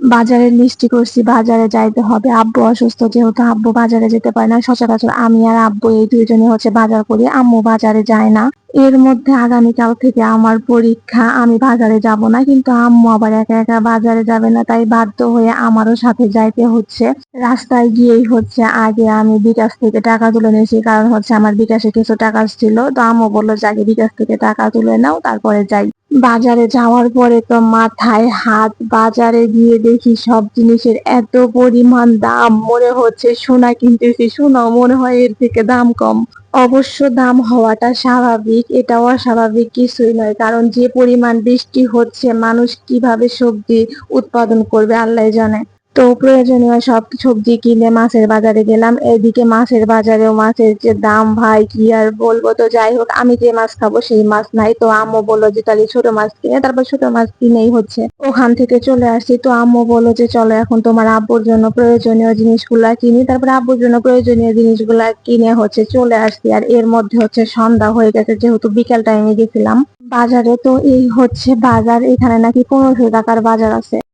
বাজারের লিস্টি করছি, বাজারে যাইতে হবে। আব্বু অসুস্থ যেহেতু আব্বু বাজারে যেতে পারে না, সচরাচর আমি আর আব্বু এই দুইজনে হচ্ছে বাজার করি, আম্মু বাজারে যায় না। এর মধ্যে আগামীকাল থেকে আমার পরীক্ষা, আমি বাজারে যাব না, কিন্তু আম্মু আবার একা একা বাজারে যাবে না, তাই বাধ্য হয়ে আমারও সাথে যাইতে হচ্ছে। রাস্তায় গিয়েই হচ্ছে আগে আমি বিকাশ থেকে টাকা তুলে নিয়েছি, কারণ হচ্ছে আমার বিকাশে কিছু টাকা ছিল, তো আম্মু বলল যে আগে বিকাশ থেকে টাকা তুলে নাও, তারপরে যাই। বাজারে যাওয়ার পরে তো মাথায় হাত, বাজারে গিয়ে দেখি সব জিনিসের এত পরিমাণ দাম। মনে হচ্ছে সোনা কিনতেছি, সোনা মনে হয় এর থেকে দাম কম। অবশ্য দাম হওয়াটা স্বাভাবিক, এটাও স্বাভাবিক কিছুই নয়। কারণ যে পরিমাণ বৃষ্টি হচ্ছে, মানুষ কীভাবে সবজি উৎপাদন করবে, আল্লাহ জানে। তো প্রয়োজনীয় সব সবজি কিনে মাছের বাজারে গেলাম। এদিকে মাছের বাজারেও মাছের যে দাম ভাই, কি আর বলব? তো যাই হোক, আমি যে মাছ খাব সেই মাছ নাই। তো আম্মু বলল যে, তাহলে ছোট মাছ কিনে। তারপর ছোট মাছ কিনেই হচ্ছে। ওখান থেকে চলে আসছি। তো আম্মু বলল যে, চলো এখন তোমার আব্বুর জন্য প্রয়োজনীয় জিনিসগুলা কিনি। তারপর আব্বুর জন্য প্রয়োজনীয় জিনিসগুলা কিনে হচ্ছে চলে আসছি। আর এর মধ্যে হচ্ছে সন্ধ্যা হয়ে গেছে, যেহেতু বিকেল টাইমে গেছিলাম। বাজারে তো এই হচ্ছে বাজার। এখানে নাকি পনেরোশো টাকার বাজার আছে।